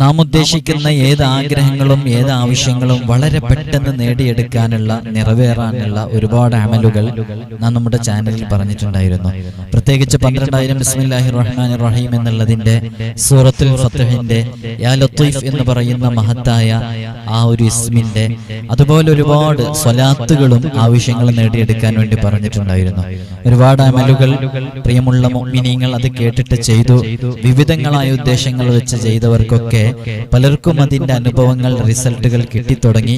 നാം ഉദ്ദേശിക്കുന്ന ഏത് ആഗ്രഹങ്ങളും ഏത് ആവശ്യങ്ങളും വളരെ പെട്ടെന്ന് നേടിയെടുക്കാനുള്ള നിറവേറാനുള്ള ഒരുപാട് അമലുകൾ നാം നമ്മുടെ ചാനലിൽ പറഞ്ഞിട്ടുണ്ടായിരുന്നു. പ്രത്യേകിച്ച് പന്ത്രണ്ടായിരം ബിസ്മില്ലാഹി റഹ്മാൻ റഹീം എന്നുള്ളതിന്റെ സൂറത്തുൽ ഫത്തഹിന്റെ യാ ലത്തീഫ് എന്ന് പറയുന്ന മഹത്തായ ആ ഒരു ഇസ്മിന്റെ അതുപോലെ ഒരുപാട് സ്വലാത്തുകളും ആവശ്യങ്ങളും നേടിയെടുക്കാൻ വേണ്ടി പറഞ്ഞിട്ടുണ്ടായിരുന്നു. ഒരുപാട് അമലുകൾ പ്രിയമുള്ള മുഅ്മിനീങ്ങൾ അത് കേട്ടിട്ട് ചെയ്തു. വിവിധങ്ങളായ ഉദ്ദേശങ്ങൾ വെച്ച് ചെയ്തവർക്കൊക്കെ പലർക്കും അതിന്റെ അനുഭവങ്ങൾ റിസൾട്ടുകൾ കിട്ടിത്തുടങ്ങി.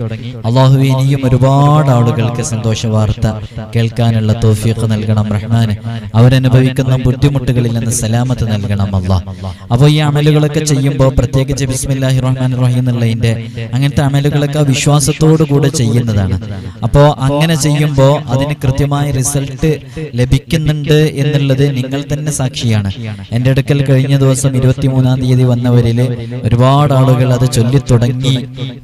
അള്ളാഹു ഇനിയും ഒരുപാട് ആളുകൾക്ക് സന്തോഷ വാർത്ത കേൾക്കാനുള്ള തോഫിയൊക്കെ നൽകണം റഹ്മാന്. അവരനുഭവിക്കുന്ന ബുദ്ധിമുട്ടുകളിൽ നിന്ന് സലാമത്ത് നൽകണം അള്ളാഹ് അപ്പോൾ ഈ അമലുകളൊക്കെ ചെയ്യുമ്പോൾ പ്രത്യേകിച്ച് ബിസ്മില്ലാഹി റഹ്മാൻ റഹീം എന്നുള്ളതിന്റെ അങ്ങനത്തെ അമലുകളൊക്കെ വിശ്വാസത്തോടു കൂടെ ചെയ്യുന്നതാണ്. അപ്പോൾ അങ്ങനെ ചെയ്യുമ്പോൾ അതിന് കൃത്യമായ റിസൾട്ട് ലഭിക്കുന്നുണ്ട് എന്നുള്ളത് നിങ്ങൾ തന്നെ സാക്ഷിയാണ്. എന്റെ അടുക്കൽ കഴിഞ്ഞ ദിവസം ഇരുപത്തിമൂന്നാം തീയതി വന്നവരിൽ ഒരുപാട് ആളുകൾ അത് ചൊല്ലി തുടങ്ങി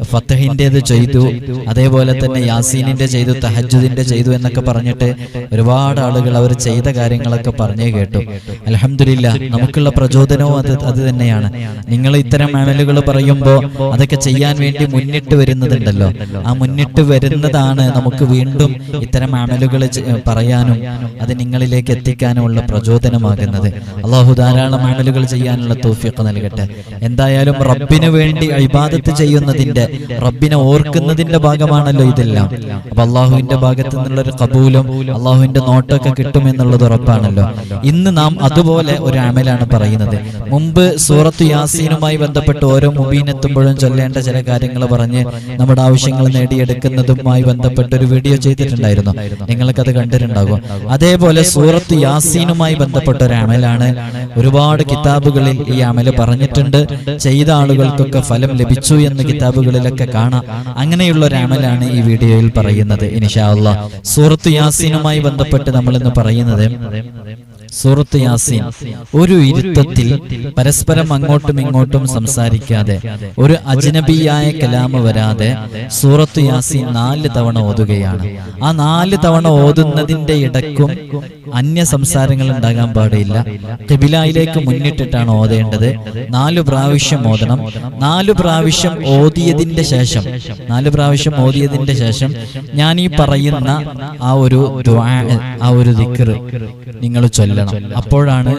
ഫത്തഹിന്റെത് ചെയ്തു അതേപോലെ തന്നെ യാസീനിന്റെ ചെയ്തു തഹജുദിന്റെ ചെയ്തു എന്നൊക്കെ പറഞ്ഞിട്ട് ഒരുപാട് ആളുകൾ അവർ ചെയ്ത കാര്യങ്ങളൊക്കെ പറഞ്ഞു കേട്ടു. അലഹമില്ല നമുക്കുള്ള പ്രചോദനവും അത് അത് തന്നെയാണ്. നിങ്ങൾ ഇത്തരം അമലുകൾ പറയുമ്പോൾ അതൊക്കെ ചെയ്യാൻ വേണ്ടി മുന്നിട്ട് വരുന്നതുണ്ടല്ലോ. ആ മുന്നിട്ട് വരുന്നതാണ് നമുക്ക് വീണ്ടും ഇത്തരം അമലുകൾ പറയാനും അത് നിങ്ങളിലേക്ക് എത്തിക്കാനുമുള്ള പ്രചോദനമാകുന്നത്. അള്ളാഹു ധാരാളം അമലുകൾ ചെയ്യാനുള്ള തോഫിയൊക്കെ നൽകട്ടെ. എന്തായാലും റബ്ബിന് വേണ്ടി ഇബാദത്ത് ചെയ്യുന്നതിന്റെ റബ്ബിനെ ഓർക്കുന്നതിന്റെ ഭാഗമാണല്ലോ ഇതെല്ലാം. അപ്പൊ അള്ളാഹുവിന്റെ ഭാഗത്ത് നിന്നുള്ള ഒരു കബൂലും അള്ളാഹുവിന്റെ നോട്ടൊക്കെ കിട്ടും എന്നുള്ളത് ഉറപ്പാണല്ലോ. ഇന്ന് നാം അതുപോലെ ഒരു അമലാണ് പറയുന്നത്. മുമ്പ് സൂറത്ത് യാസീനുമായി ബന്ധപ്പെട്ട് ഓരോ മുബീനെത്തുമ്പോഴും ചൊല്ലേണ്ട ചില കാര്യങ്ങൾ പറഞ്ഞ് നമ്മുടെ ആവശ്യങ്ങൾ നേടിയെടുക്കുന്നതുമായി ബന്ധപ്പെട്ട് ഒരു വീഡിയോ ചെയ്തിട്ടുണ്ടായിരുന്നു. നിങ്ങൾക്കത് കണ്ടിട്ടുണ്ടാകും. അതേപോലെ സൂറത്ത് യാസീനുമായി ബന്ധപ്പെട്ട ഒരു അമലാണ് ഒരുപാട് കിതാബുകളിൽ ഈ അമൽ പറഞ്ഞിട്ടുണ്ട്. ചെയ്ത ആളുകൾക്കൊക്കെ ഫലം ലഭിച്ചു എന്ന് കിതാബുകളിലൊക്കെ കാണാം. അങ്ങനെയുള്ള ഒരു അമലാണ് ഈ വീഡിയോയിൽ പറയുന്നത് ഇനിഷാ അള്ളാഹ് സൂറത്ത് യാസീനുമായി ബന്ധപ്പെട്ട് നമ്മൾ ഇന്ന് പറയുന്നത് സൂറത്ത് യാസീൻ. ഒരു ഇരുത്തത്തിൽ പരസ്പരം അങ്ങോട്ടും ഇങ്ങോട്ടും സംസാരിക്കാതെ ഒരു അജ്നബിയായ കലാമ വരാതെ സൂറത്ത് യാസീൻ നാല് തവണ ഓതുകയാണ്. ആ നാല് തവണ ഓതുന്നതിന്റെ ഇടക്കും അന്യ സംസാരങ്ങൾ ഉണ്ടാകാൻ പാടില്ല. കബിലായിലേക്ക് മുന്നിട്ടിട്ടാണ് ഓതേണ്ടത്. നാലു പ്രാവശ്യം ഓതണം. നാലു പ്രാവശ്യം ഓതിയതിന്റെ ശേഷം. നാല് പ്രാവശ്യം ഓതിയതിന്റെ ശേഷം ഞാൻ ഈ പറയുന്ന ആ ഒരു ആ ഒരു ദിക്ർ നിങ്ങൾ ചൊല്ലണം. അപ്പോഴാണ്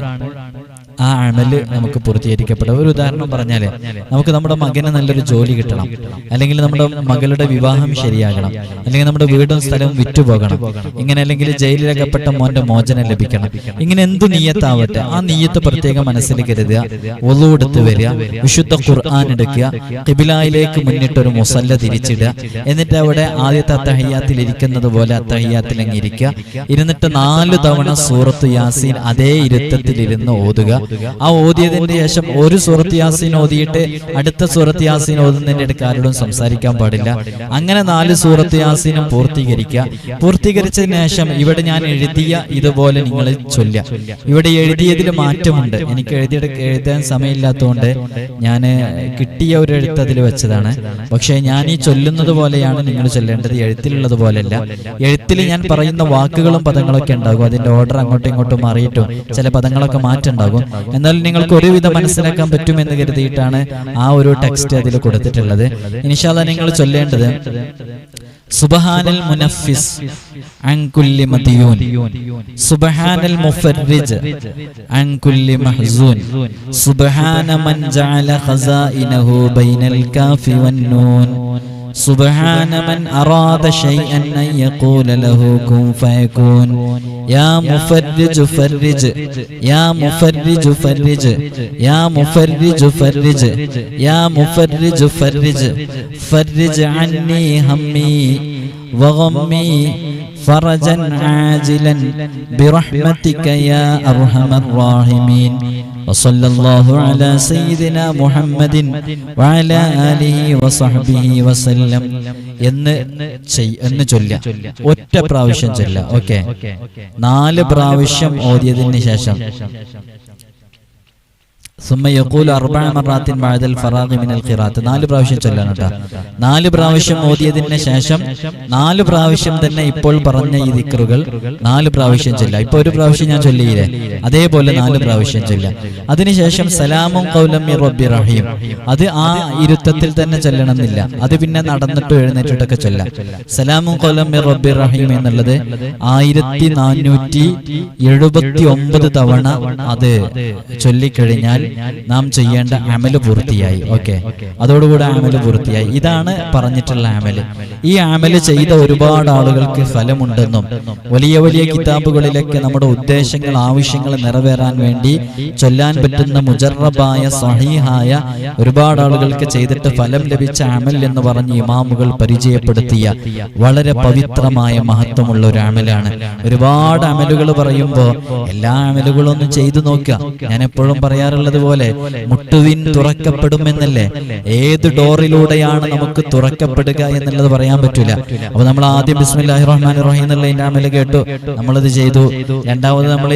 ആ അമൽ നമുക്ക് പൂർത്തീകരിക്കപ്പെടും. ഒരു ഉദാഹരണം പറഞ്ഞാൽ നമുക്ക് നമ്മുടെ മകന് നല്ലൊരു ജോലി കിട്ടണം. അല്ലെങ്കിൽ നമ്മുടെ മകളുടെ വിവാഹം ശരിയാകണം. അല്ലെങ്കിൽ നമ്മുടെ വീടും സ്ഥലവും വിറ്റുപോകണം. ഇങ്ങനെ അല്ലെങ്കിൽ ജയിലിലകപ്പെട്ട മോന്റെ മോചനം ലഭിക്കണം. ഇങ്ങനെ എന്ത് നീയത്താവട്ടെ ആ നീയത്ത് പ്രത്യേകം മനസ്സിൽ കരുതുക. ഒളു എടുത്ത് വരിക. വിശുദ്ധ ഖുർആൻ എടുക്കുക. കിബിലായിലേക്ക് മുന്നിട്ട് ഒരു മുസല്ല തിരിച്ചിടുക. എന്നിട്ട് അവിടെ ആദ്യത്തെ അത്തഹയ്യാത്തിൽ ഇരിക്കുന്നത് പോലെ അത്തഹയ്യാത്തിൽ അങ്ങ് ഇരിക്കുക. ഇരുന്നിട്ട് നാല് തവണ സൂറത്ത് യാസീൻ അതേ ഇരുത്തത്തിൽ ഇരുന്ന് ഓതുക. ആ ഓതിയതിന് ശേഷം ഒരു സൂറത്ത് യാസീൻ ഓതിയിട്ട് അടുത്ത സൂറത്ത് യാസീൻ ഓതുന്നതിന്റെ ഇടയ്ക്ക് ആരോടും സംസാരിക്കാൻ പാടില്ല. അങ്ങനെ നാല് സൂറത്ത് യാസീനും പൂർത്തീകരിക്കുക. പൂർത്തീകരിച്ചതിന് ശേഷം ഇവിടെ ഞാൻ എഴുതിയ ഇതുപോലെ നിങ്ങൾ ചൊല്ലുക. ഇവിടെ എഴുതിയതിൽ മാറ്റമുണ്ട്. എനിക്ക് എഴുതിയ എഴുതാൻ സമയമില്ലാത്തതുകൊണ്ട് ഞാൻ കിട്ടിയ ഒരു എഴുത്ത് അതിൽ വെച്ചതാണ്. പക്ഷേ ഞാൻ ഈ ചൊല്ലുന്നത് പോലെയാണ് നിങ്ങൾ ചൊല്ലേണ്ടത്. എഴുത്തിലുള്ളത് പോലെയല്ല. എഴുത്തിൽ ഞാൻ പറയുന്ന വാക്കുകളും പദങ്ങളൊക്കെ ഉണ്ടാകും. അതിന്റെ ഓർഡർ അങ്ങോട്ടും ഇങ്ങോട്ടും മാറിയിട്ടും ചില പദങ്ങളൊക്കെ മാറ്റുണ്ടാകും എന്നാൽ നിങ്ങൾക്ക് ഒരുവിധം മനസ്സിലാക്കാൻ പറ്റുമെന്ന് കരുതിയിട്ടാണ് ആ ഒരു ടെക്സ്റ്റ് അതിൽ കൊടുത്തിട്ടുള്ളത്. ഇനിഷാല നിങ്ങൾ ചൊല്ലേണ്ടത് സുബഹാനൽ മുനഫിസ് അൻകുല്ലി മദിയൂൻ സുബഹാനൽ മുഫർരിജ് അൻകുല്ലി മഹ്സൂൻ. സുബഹാന മൻ ജഅല ഖസാഇനഹു ബൈനൽ കാഫി വന്നൂൻ سبحان من أراد شيئا أن يقول له كن فيكون. يا مفرج فرج. يا مفرج فرج. يا مفرج فرج. يا مفرج فرج. فرج. عني همي وغمي فرجا عاجلا. برحمتك يا أرحم الراحمين. وصلى الله على سيدنا محمد وعلى آله وصحبه وسلم എന്ന് ചെയ്- എന്ന് ചൊല്ല ഒറ്റ പ്രാവശ്യം ചൊല്ല ഓക്കെ നാല് പ്രാവശ്യം ഓതിയതിന് ശേഷം നാല് പ്രാവശ്യം ചൊല്ലണം നാല് പ്രാവശ്യം ഓതിയതിന് ശേഷം നാല് പ്രാവശ്യം തന്നെ ഇപ്പോൾ പറഞ്ഞ ഈ ദിക്റുകൾ നാല് പ്രാവശ്യം ചൊല്ലാം ഇപ്പൊ ഒരു പ്രാവശ്യം ഞാൻ ചൊല്ലിയില്ലേ? അതേപോലെ നാല് പ്രാവശ്യം ചൊല്ലാം അതിനുശേഷം സലാമും കൗലം റബ്ബി റഹീം. അത് ആ ഇരുത്തത്തിൽ തന്നെ ചൊല്ലണമെന്നില്ല. അത് പിന്നെ നടന്നിട്ട് എഴുന്നേറ്റിട്ടൊക്കെ ചൊല്ലാം സലാമും കൗലം റബ്ബി റഹീം എന്നുള്ളത് ആയിരത്തി നാനൂറ്റി എഴുപത്തി ഒമ്പത് തവണ അത് ചൊല്ലിക്കഴിഞ്ഞാൽ നാം ചെയ്യേണ്ട അമൽ പൂർത്തിയായി. ഓക്കെ. അതോടുകൂടെ അമൽ പൂർത്തിയായി. ഇതാണ് പറഞ്ഞിട്ടുള്ള അമൽ. ഈ അമൽ ചെയ്ത ഒരുപാട് ആളുകൾക്ക് ഫലമുണ്ടെന്നും വലിയ വലിയ കിതാബുകളിലൊക്കെ നമ്മുടെ ഉദ്ദേശങ്ങൾ ആവശ്യങ്ങൾ നിറവേറാൻ വേണ്ടി ചൊല്ലാൻ പറ്റുന്ന മുജറബായ സഹീഹായ ഒരുപാട് ആളുകൾക്ക് ചെയ്തിട്ട് ഫലം ലഭിച്ച അമൽ എന്ന് പറഞ്ഞ് ഇമാമുകൾ പരിചയപ്പെടുത്തിയ വളരെ പവിത്രമായ മഹത്വമുള്ള ഒരു അമലാണ്. ഒരുപാട് അമലുകൾ പറയുമ്പോൾ എല്ലാ അമലുകളും ഒന്ന് ചെയ്തു നോക്കുക. ഞാൻ എപ്പോഴും പറയാറുള്ളത് പോലെ മുട്ടുവിൻ തുറക്കപ്പെടുമെന്നല്ലേ? ഏത് ഡോറിലൂടെയാണ് നമുക്ക് തുറക്കപ്പെടുക എന്നുള്ളത് പറയാൻ പറ്റൂല. അപ്പൊ നമ്മൾ ആദ്യം ബിസ്മില്ലാഹി റഹ്മാൻ റഹീം എന്നുള്ള അമൽ കേട്ടു. നമ്മളത് ചെയ്തു. രണ്ടാമത് നമ്മൾ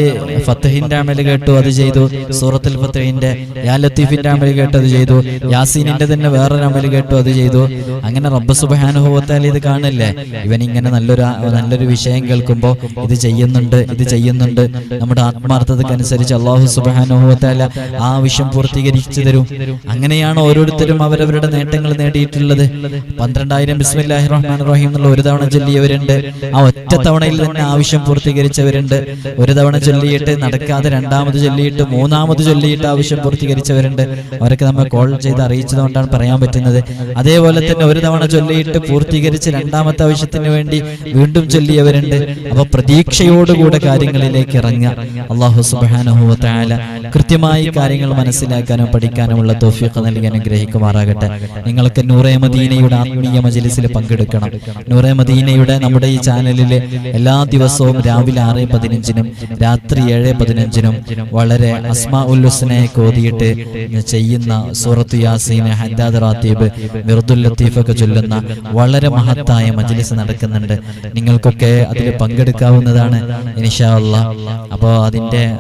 ഫത്തഹിന്റെ അമൽ കേട്ടു. അത് ചെയ്തു. സൂറത്തുൽ ഫത്തഹിന്റെ യാ ലത്തീഫിന്റെ അമൽ കേട്ടു. അത് ചെയ്തു. യാസീനിന്റെ തന്നെ വേറൊരു അമൽ കേട്ടു. അത് ചെയ്തു. അങ്ങനെ റബ്ബ് സുബാനുഭവത്താൽ ഇത് കാണില്ലേ? ഇവൻ ഇങ്ങനെ നല്ലൊരു നല്ലൊരു വിഷയം കേൾക്കുമ്പോൾ ഇത് ചെയ്യുന്നുണ്ട് ഇത് ചെയ്യുന്നുണ്ട്. നമ്മുടെ ആത്മാർത്ഥതക്കനുസരിച്ച് അള്ളാഹു സുബാനുഭവത്താല ആ ആവശ്യം പൂർത്തീകരിച്ചു തരും. അങ്ങനെയാണ് ഓരോരുത്തരും അവരവരുടെ നേട്ടങ്ങൾ നേടിയിട്ടുള്ളത്. പന്ത്രണ്ടായിരം ബിസ്മില്ലാഹി റഹ്മാൻ റഹീം എന്നുള്ള ഒരു തവണ ചൊല്ലിയവരുണ്ട്. ആ ഒറ്റ തവണയിൽ തന്നെ ആവശ്യം പൂർത്തീകരിച്ചവരുണ്ട്. ഒരു തവണ ചൊല്ലിയിട്ട് നടക്കാതെ രണ്ടാമത് ചൊല്ലിയിട്ട് മൂന്നാമത് ചൊല്ലിയിട്ട് ആവശ്യം പൂർത്തീകരിച്ചവരുണ്ട്. അവരൊക്കെ നമ്മൾ കോൾ ചെയ്ത് അറിയിച്ചതുകൊണ്ടാണ് പറയാൻ പറ്റുന്നത്. അതേപോലെ തന്നെ ഒരു തവണ ചൊല്ലിയിട്ട് പൂർത്തീകരിച്ച് രണ്ടാമത്തെ ആവശ്യത്തിന് വേണ്ടി വീണ്ടും ചൊല്ലിയവരുണ്ട്. അപ്പൊ പ്രതീക്ഷയോടുകൂടെ കാര്യങ്ങളിലേക്ക് ഇറങ്ങുക. അള്ളാഹു സുബാനുഭവത്തായ കൃത്യമായി കാര്യങ്ങൾ മനസ്സിലാക്കാനും പഠിക്കാനുമുള്ള തോഫിയൊക്കെ നൽകി അനുഗ്രഹിക്കുമാറാകട്ടെ. നിങ്ങൾക്ക് നൂറേ മദീനയുടെ ആത്മീയ മജലിസിൽ പങ്കെടുക്കണം. നൂറേ മദീനയുടെ നമ്മുടെ ഈ ചാനലിലെ എല്ലാ ദിവസവും രാവിലെ ആറ് പതിനഞ്ചിനും രാത്രി ഏഴ് പതിനഞ്ചിനും വളരെ അസ്മാ ഉല്ലുസിനെ കോതിയിട്ട് ചെയ്യുന്ന സൂറത്ത് യാസീൻ ഹദ്ദാദ് റാത്തീബ് മിർദുൽ ലത്തീഫൊക്കെ ചൊല്ലുന്ന വളരെ മഹത്തായ മജ്ലിസ് നടക്കുന്നുണ്ട്. നിങ്ങൾക്കൊക്കെ അതിൽ പങ്കെടുക്കാവുന്നതാണ് അല്ലാ അപ്പോൾ അതിന്റെ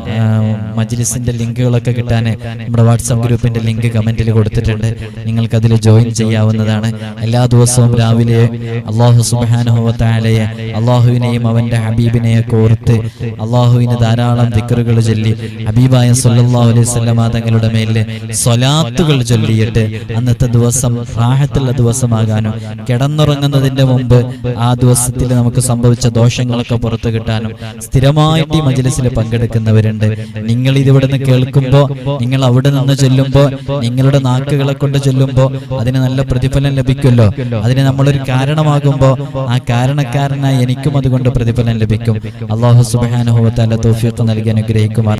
മജ്ലിസിന്റെ ലിങ്കുകളൊക്കെ കിട്ടാൻ നമ്മുടെ വാട്സാപ്പ് ഗ്രൂപ്പിന്റെ ലിങ്ക് കമന്റിൽ കൊടുത്തിട്ടുണ്ട്. നിങ്ങൾക്ക് അതിൽ ജോയിൻ ചെയ്യാവുന്നതാണ്. എല്ലാ ദിവസവും രാവിലെ അള്ളാഹു സുബാനുഹവത്താലയെ അള്ളാഹുവിനെയും അവന്റെ ഹബീബിനെയും ഓർത്ത് അള്ളാഹുവിന് ധാരാളം ദിക്കറുകൾ ചൊല്ലി ഹബീബായ സല്ലല്ലാഹു അലൈഹി വസല്ലമ തങ്ങളുടെ മേലിൽ സ്വലാത്തുകൾ ചൊല്ലിയിട്ട് അന്നത്തെ ദിവസം റാഹത്തുള്ള ദിവസമാകാനും കിടന്നുറങ്ങുന്നതിന്റെ മുമ്പ് ആ ദിവസത്തിൽ നമുക്ക് സംഭവിച്ച ദോഷങ്ങളൊക്കെ പുറത്തു കിട്ടാനും സ്ഥിരമായിട്ട് ഈ മജലിസിൽ പങ്കെടുക്കുന്നവരുണ്ട്. നിങ്ങൾ ഇതിവിടുന്ന് കേൾക്കുമ്പോൾ നിങ്ങൾ അവിടെ നിന്ന് ചെല്ലുമ്പോൾ നിങ്ങളുടെ നാക്കുകളെ കൊണ്ട് ചെല്ലുമ്പോൾ അതിന് നല്ല പ്രതിഫലം ലഭിക്കുമല്ലോ. അതിന് നമ്മളൊരു കാരണമാകുമ്പോൾ ആ കാരണക്കാരനായി എനിക്കും അതുകൊണ്ട് പ്രതിഫലം ലഭിക്കും. അള്ളാഹു സുബാനുഭവത്താല തോഫിയൊക്കെ നൽകി അനുഗ്രഹിക്കുമാർ